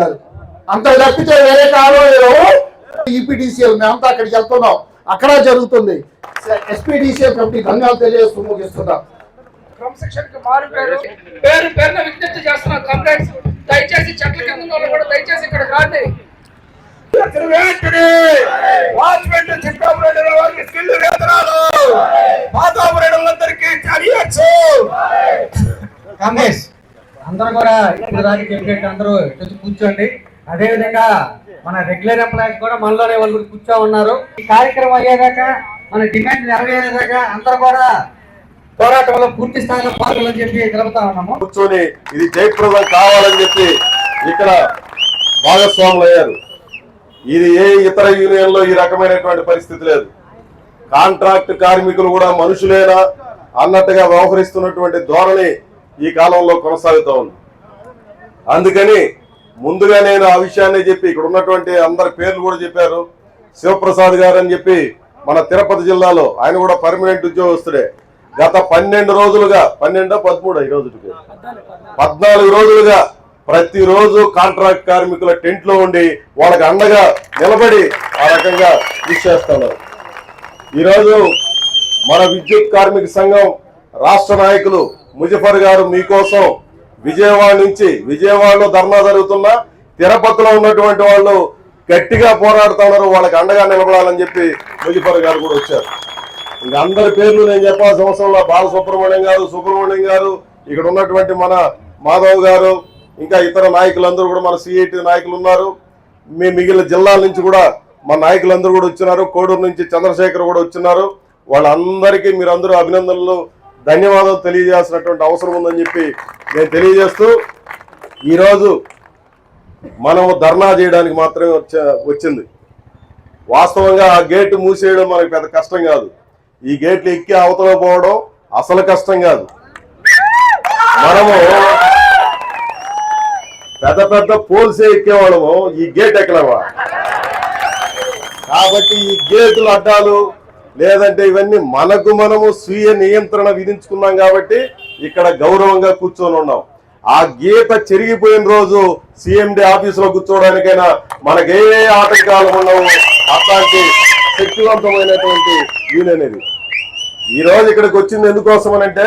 గారు అంత తప్పితే వేరే కాలంలో ఈపీడీసీఎల్ మేమంతా అక్కడికి వెళ్తున్నాం. అక్కడ జరుగుతుంది. ఎస్పీడీసీఎల్ కమిటీ ధన్యాలు తెలియజేస్తూ ముగిస్తున్నాం. పేరు పేరు పేరున విజ్ఞప్తి చేస్తున్న కంప్లైంట్స్ దయచేసి చెట్ల కింద కూడా దయచేసి ఇక్కడ రాండి. వాచ్మెన్ వారికి స్కిల్ వేతనాలు. కాంగ్రెస్. అందరూ కూడా ఇప్పుడు దాకా చెప్పినట్టు అందరూ వచ్చి కూర్చోండి. అదే విధంగా మన రెగ్యులర్ ఎంప్లాయీస్ కూడా మనలోనే వాళ్ళు కూర్చో ఉన్నారు ఈ కార్యక్రమం అయ్యేదాకా మన డిమాండ్ నెరవేరేదాకా అందరూ కూడా పోరాటంలో పూర్తి స్థాయిలో పాల్గొని చెప్పి తెలుపుతా ఉన్నాము. కూర్చొని ఇది జయప్రదం కావాలని చెప్పి ఇక్కడ భాగస్వాములు అయ్యారు. ఇది ఏ ఇతర యూనియన్లో ఈ రకమైనటువంటి పరిస్థితి లేదు. కాంట్రాక్ట్ కార్మికులు కూడా మనుషులేనా అన్నట్టుగా వ్యవహరిస్తున్నటువంటి ధోరణి ఈ కాలంలో కొనసాగుతూ ఉంది. అందుకని ముందుగా నేను ఆ విషయాన్ని చెప్పి ఇక్కడ ఉన్నటువంటి అందరి పేర్లు కూడా చెప్పారు. శివప్రసాద్ గారు అని చెప్పి మన తిరుపతి జిల్లాలో ఆయన కూడా పర్మనెంట్ ఉద్యోగస్తుడే. గత పన్నెండు రోజులుగా పన్నెండో పదమూడో ఈ రోజుకి? పద్నాలుగు రోజులుగా ప్రతిరోజు కాంట్రాక్ట్ కార్మికుల టెంట్లో ఉండి వాళ్ళకి అండగా నిలబడి ఆ రకంగా కృషి చేస్తున్నారు. ఈరోజు మన విద్యుత్ కార్మిక సంఘం రాష్ట్ర నాయకులు ముజఫర్ గారు మీకోసం విజయవాడ నుంచి విజయవాడలో ధర్నా జరుగుతున్నా తిరుపతిలో ఉన్నటువంటి వాళ్ళు గట్టిగా పోరాడుతున్నారు వాళ్ళకి అండగా నిలబడాలని చెప్పి ముజఫర్ గారు కూడా వచ్చారు. ఇంకా అందరి పేర్లు నేను చెప్పాల్సిన అవసరంలో బాలసుబ్రహ్మణ్యం గారు సుబ్రహ్మణ్యం గారు ఇక్కడ ఉన్నటువంటి మన మాధవ్ గారు ఇంకా ఇతర నాయకులందరూ కూడా మన సిఐటి నాయకులు ఉన్నారు. మీ మిగిలిన జిల్లాల నుంచి కూడా మా నాయకులందరూ కూడా వచ్చినారు. కోడూరు నుంచి చంద్రశేఖర్ కూడా వచ్చినారు. వాళ్ళందరికీ మీరందరూ అభినందనలు ధన్యవాదాలు తెలియజేయాల్సినటువంటి అవసరం ఉందని చెప్పి నేను తెలియజేస్తూ ఈరోజు మనము ధర్నా చేయడానికి మాత్రమే వచ్చింది. వాస్తవంగా ఆ గేటు మూసేయడం మనకి పెద్ద కష్టం కాదు. ఈ గేట్లు ఎక్కి అవతల పోవడం అసలు కష్టం కాదు. మనము పెద్ద పెద్ద పోల్సే ఎక్కేవాళ్ళము ఈ గేట్ ఎక్కలేవా? కాబట్టి ఈ గేట్లు అడ్డాలు లేదంటే ఇవన్నీ మనకు మనము స్వీయ నియంత్రణ విధించుకున్నాం కాబట్టి ఇక్కడ గౌరవంగా కూర్చొని ఉన్నాం. ఆ గీత చెరిగిపోయిన రోజు సిఎండి ఆఫీసులో కూర్చోవడానికైనా మనకే ఆటంకాలు ఉన్నావు అట్లాంటి శక్తివంతమైనటువంటి యూనియన్ ఇది ఈ రోజు ఇక్కడికి వచ్చింది ఎందుకోసం అంటే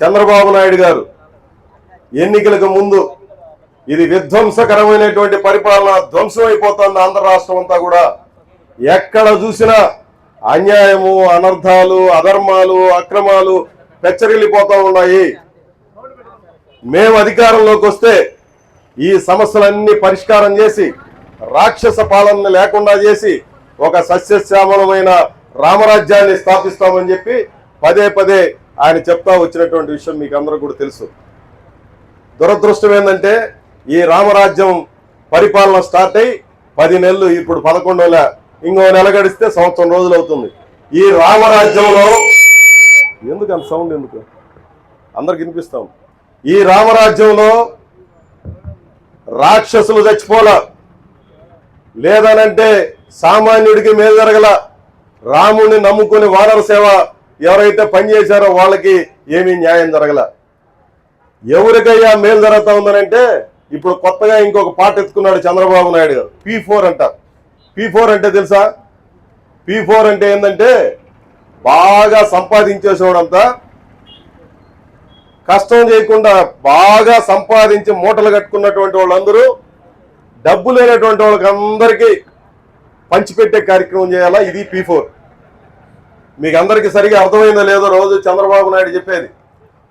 చంద్రబాబు నాయుడు గారు ఎన్నికలకు ముందు ఇది విధ్వంసకరమైనటువంటి పరిపాలన ధ్వంసం అయిపోతుంది ఆంధ్ర రాష్ట్రం అంతా కూడా. ఎక్కడ చూసినా అన్యాయము అనర్థాలు అధర్మాలు అక్రమాలు పెచ్చరిల్లిపోతూ ఉన్నాయి. మేము అధికారంలోకి వస్తే ఈ సమస్యలన్నీ పరిష్కారం చేసి రాక్షస పాలన లేకుండా చేసి ఒక సస్యశ్యామలమైన రామరాజ్యాన్ని స్థాపిస్తామని చెప్పి పదే పదే ఆయన చెప్తా వచ్చినటువంటి విషయం మీకు అందరూ కూడా తెలుసు. దురదృష్టం ఏంటంటే ఈ రామరాజ్యం పరిపాలన స్టార్ట్ అయి పది నెలలు ఇప్పుడు పదకొండు నెల ఇంకో నెల గడిస్తే సంవత్సరం రోజులు అవుతుంది. ఈ రామరాజ్యంలో ఎందుకు అంత సౌండ్ ఎందుకు? అందరికి వినిపిస్తాం. ఈ రామరాజ్యంలో రాక్షసులు చచ్చిపోలా. లేదనంటే సామాన్యుడికి మేలు జరగల రాముడిని నమ్ముకుని వానర సేవ ఎవరైతే పనిచేశారో వాళ్ళకి ఏమీ న్యాయం జరగల. ఎవరికయ్యా మేలు జరుగుతా ఉందనంటే ఇప్పుడు కొత్తగా ఇంకొక పాట ఎత్తుకున్నాడు చంద్రబాబు నాయుడు గారు. పీ ఫోర్ అంట పీ ఫోర్ అంటే తెలుసా? పీ ఫోర్ అంటే ఏంటంటే బాగా సంపాదించేసేవాడంతా కష్టం చేయకుండా బాగా సంపాదించి మూటలు కట్టుకున్నటువంటి వాళ్ళందరూ డబ్బు లేనటువంటి వాళ్ళకి అందరికీ పంచిపెట్టే కార్యక్రమం చేయాలా? ఇది పీ ఫోర్. మీకు అందరికీ సరిగా అర్థమైందో లేదో రోజు చంద్రబాబు నాయుడు చెప్పేది.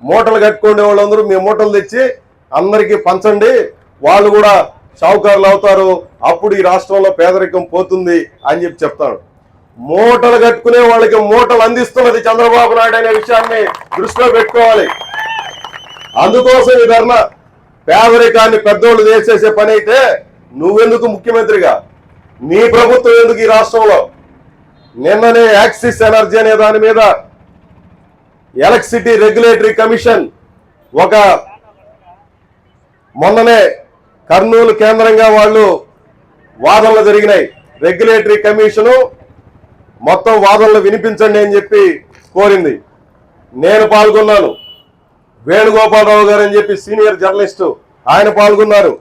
మూటలు కట్టుకునే వాళ్ళందరూ మీ మూటలు తెచ్చి అందరికీ పంచండి వాళ్ళు కూడా షావుకారులు అవుతారు అప్పుడు ఈ రాష్ట్రంలో పేదరికం పోతుంది అని చెప్పి చెప్తాడు. మూటలు కట్టుకునే వాళ్ళకి మూటలు అందిస్తున్నది చంద్రబాబు నాయుడు అనే విషయాన్ని దృష్టిలో పెట్టుకోవాలి. అందుకోసం ఈ ధర్నా పేదరికాన్ని పెద్దోళ్ళు చేసేసే పని అయితే నువ్వెందుకు ముఖ్యమంత్రిగా? నీ ప్రభుత్వం ఎందుకు ఈ రాష్ట్రంలో? నిన్ననే యాక్సిస్ ఎనర్జీ అనే దాని మీద ఎలక్ట్రిసిటీ రెగ్యులేటరీ కమిషన్ ఒక మొన్ననే కర్నూలు కేంద్రంగా వాళ్ళు వాదనలు జరిగినాయి. రెగ్యులేటరీ కమిషను మొత్తం వాదనలు వినిపించండి అని చెప్పి కోరింది. నేను పాల్గొన్నాను. వేణుగోపాలరావు గారు అని చెప్పి సీనియర్ జర్నలిస్టు ఆయన పాల్గొన్నారు.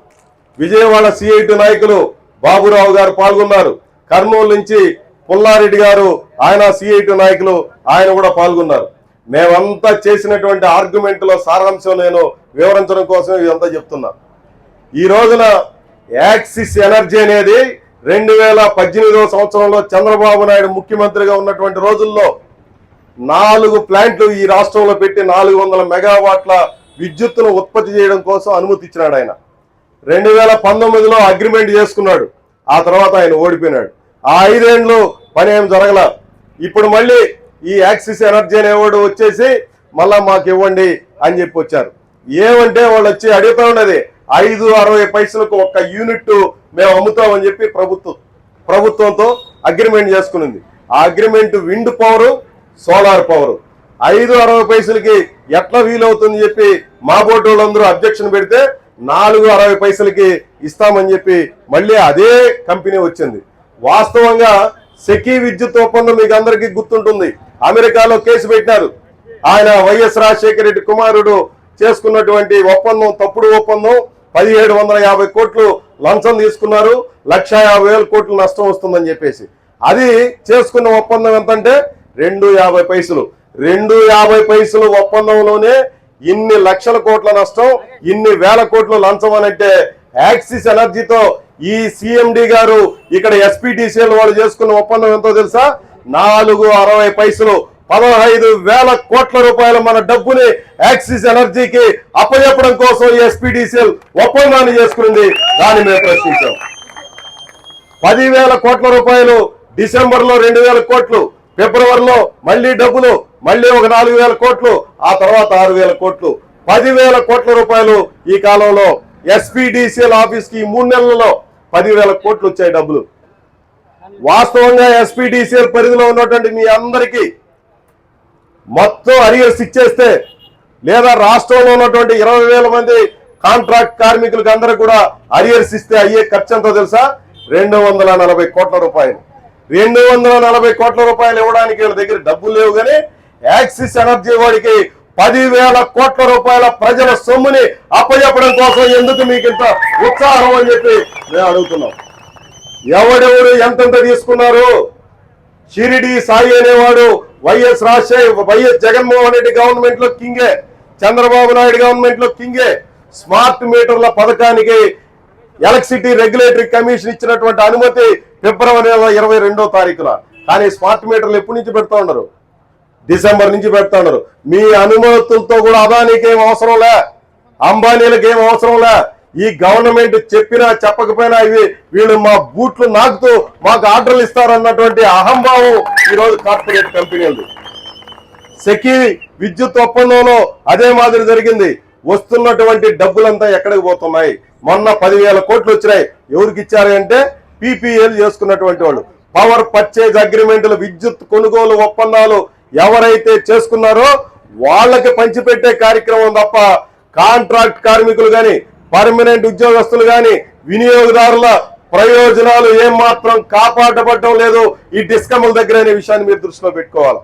విజయవాడ సిఐటి నాయకులు బాబురావు గారు పాల్గొన్నారు. కర్నూలు నుంచి పుల్లారెడ్డి గారు ఆయన సిఐటి నాయకులు ఆయన కూడా పాల్గొన్నారు. మేమంతా చేసినటువంటి ఆర్గ్యుమెంట్లో సారాంశం నేను వివరించడం కోసం ఇదంతా చెప్తున్నా. ఈ రోజున యాక్సిస్ ఎనర్జీ అనేది రెండు వేల పద్దెనిమిదవ సంవత్సరంలో చంద్రబాబు నాయుడు ముఖ్యమంత్రిగా ఉన్నటువంటి రోజుల్లో నాలుగు ప్లాంట్లు ఈ రాష్ట్రంలో పెట్టి నాలుగు వందల మెగావాట్ల విద్యుత్తును ఉత్పత్తి చేయడం కోసం అనుమతి ఇచ్చినాడు ఆయన. రెండు వేల పంతొమ్మిదిలో అగ్రిమెంట్ చేసుకున్నాడు. ఆ తర్వాత ఆయన ఓడిపోయినాడు. ఆ ఐదేండ్లు పని ఏం జరగల. ఇప్పుడు మళ్ళీ ఈ యాక్సిస్ ఎనర్జీ అనేవాడు వచ్చేసి మళ్ళా మాకు ఇవ్వండి అని చెప్పి వచ్చారు. ఏమంటే వాళ్ళు వచ్చి అడుగుతా ఉన్నది ఐదు అరవై పైసలకు ఒక్క యూనిట్ మేము అమ్ముతామని చెప్పి ప్రభుత్వం ప్రభుత్వంతో అగ్రిమెంట్ చేసుకునింది. ఆ agreement wind power solar power. ఐదు అరవై పైసలకి ఎట్లా వీలవుతుంది చెప్పి మా బోర్డు వాళ్ళందరూ అబ్జెక్షన్ పెడితే నాలుగు అరవై పైసలకి ఇస్తామని చెప్పి మళ్ళీ అదే కంపెనీ వచ్చింది. వాస్తవంగా సెకీ విద్యుత్ ఒప్పందం మీకు అందరికీ గుర్తుంటుంది. అమెరికాలో కేసు పెట్టినారు. ఆయన వైఎస్ రాజశేఖర రెడ్డి కుమారుడు చేసుకున్నటువంటి ఒప్పందం తప్పుడు ఒప్పందం పదిహేడు వందల యాభై కోట్లు లంచం తీసుకున్నారు. లక్ష యాభై వేల కోట్లు నష్టం వస్తుందని చెప్పేసి. అది చేసుకున్న ఒప్పందం ఎంతంటే? రెండు యాభై పైసలు. రెండు యాభై పైసలు ఒప్పందంలోనే ఇన్ని లక్షల కోట్ల నష్టం ఇన్ని వేల కోట్లు లంచం అనంటే యాక్సిస్ ఎనర్జీతో ఈ సిఎండి గారు ఇక్కడ ఎస్పీటీసీఎల్ వాళ్ళు చేసుకున్న ఒప్పందం ఎంతో తెలుసా? నాలుగు అరవై పైసలు పదహైదు వేల కోట్ల రూపాయల మన డబ్బుని యాక్సిస్ ఎనర్జీకి అప్పచెప్పడం కోసం ఎస్పీడీసీఎల్ ఒప్పందాన్ని చేసుకుంది దాన్ని మేము ప్రశ్నించాం. పదివేల కోట్ల రూపాయలు డిసెంబర్లో రెండు వేల కోట్లు ఫిబ్రవరిలో మళ్ళీ డబ్బులు మళ్ళీ ఒక నాలుగు వేల కోట్లు ఆ తర్వాత ఆరు వేల కోట్లు. పదివేల కోట్ల రూపాయలు ఈ కాలంలో ఎస్పీడీసీఎల్ ఆఫీస్కి ఈ మూడు నెలల్లో పదివేల కోట్లు వచ్చాయి డబ్బులు. వాస్తవంగా ఎస్పీడీసీఎల్ పరిధిలో ఉన్నటువంటి మీ అందరికీ మొత్తం అరియర్స్ ఇచ్చేస్తే లేదా రాష్ట్రంలో ఉన్నటువంటి ఇరవై వేల మంది కాంట్రాక్ట్ కార్మికులకు అందరూ కూడా అరియర్స్ ఇస్తే అయ్యే ఖర్చు ఎంతో తెలుసా? రెండు వందల నలభై కోట్ల రూపాయలు. రెండు వందల నలభై కోట్ల రూపాయలు ఇవ్వడానికి వీళ్ళ దగ్గర డబ్బులు లేవు కానీ యాక్సిస్ ఎనర్జీ వాడికి పదివేల కోట్ల రూపాయల ప్రజల సొమ్ముని అప్పచెప్పడం కోసం ఎందుకు మీకు ఇంత ఉత్సాహం అని చెప్పి మేము అడుగుతున్నాం. ఎవడెవరు ఎంతెంత తీసుకున్నారు? షిరిడి సాయి అనేవాడు వైఎస్ రాజశేఖర్ వైఎస్ జగన్మోహన్ రెడ్డి గవర్నమెంట్లో కింగే చంద్రబాబు నాయుడు గవర్నమెంట్లో కింగే స్మార్ట్ మీటర్ల పథకానికి ఎలక్ట్రిసిటీ రెగ్యులేటరీ కమిషన్ ఇచ్చినటువంటి అనుమతి ఫిబ్రవరి నెల ఇరవై రెండో తారీఖున. కానీ స్మార్ట్ మీటర్లు ఎప్పటి నుంచి పెడతా ఉన్నారు? డిసెంబర్ నుంచి పెడతా ఉన్నారు. మీ అనుమతులతో కూడా అదానికి ఏం అవసరం లే. అంబానీలకు ఏం అవసరం లే. ఈ గవర్నమెంట్ చెప్పినా చెప్పకపోయినా ఇవి వీళ్ళు మా బూట్లు నాకుతూ మాకు ఆర్డర్లు ఇస్తారన్నటువంటి అహంభావం ఈ రోజు కార్పొరేట్ కంపెనీలు సెకి విద్యుత్ ఒప్పందంలో అదే మాదిరి జరిగింది. వస్తున్నటువంటి డబ్బులంతా ఎక్కడికి పోతున్నాయి? మొన్న పదివేల కోట్లు వచ్చినాయి. ఎవరికి ఇచ్చారు అంటే పీపీఎల్ చేసుకున్నటువంటి వాళ్ళు. పవర్ పర్చేజ్ అగ్రిమెంట్లు విద్యుత్ కొనుగోలు ఒప్పందాలు ఎవరైతే చేసుకున్నారో వాళ్ళకి పంచిపెట్టే కార్యక్రమం తప్ప కాంట్రాక్ట్ కార్మికులు కానీ పర్మనెంట్ ఉద్యోగస్తులు కానీ వినియోగదారుల ప్రయోజనాలు ఏం మాత్రం కాపాడబడటం లేదు ఈ డిస్కమ్ల దగ్గర అనే విషయాన్ని మీరు దృష్టిలో పెట్టుకోవాలి.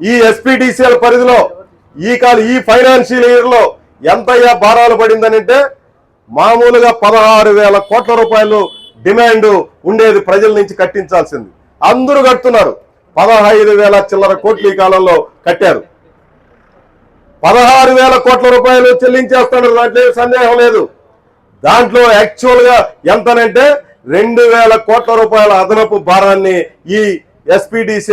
ఈ ఎస్పీడీసీఎల్ పరిధిలో ఈ కాలు ఈ ఫైనాన్షియల్ ఇయర్లో ఎంతయ్యా భారాలు పడిందనంటే మామూలుగా పదహారు వేల కోట్ల రూపాయలు డిమాండ్ ఉండేది ప్రజల నుంచి కట్టించాల్సింది. అందరూ కడుతున్నారు. పదహైదు వేల చిల్లర కోట్లు ఈ కాలంలో కట్టారు. పదహారు వేల కోట్ల రూపాయలు చెల్లించేస్తాడు దాంట్లో సందేహం లేదు. దాంట్లో యాక్చువల్గా ఎంతనంటే రెండు వేల కోట్ల రూపాయల అదనపు భారాన్ని ఈ ఎస్పీడీసీ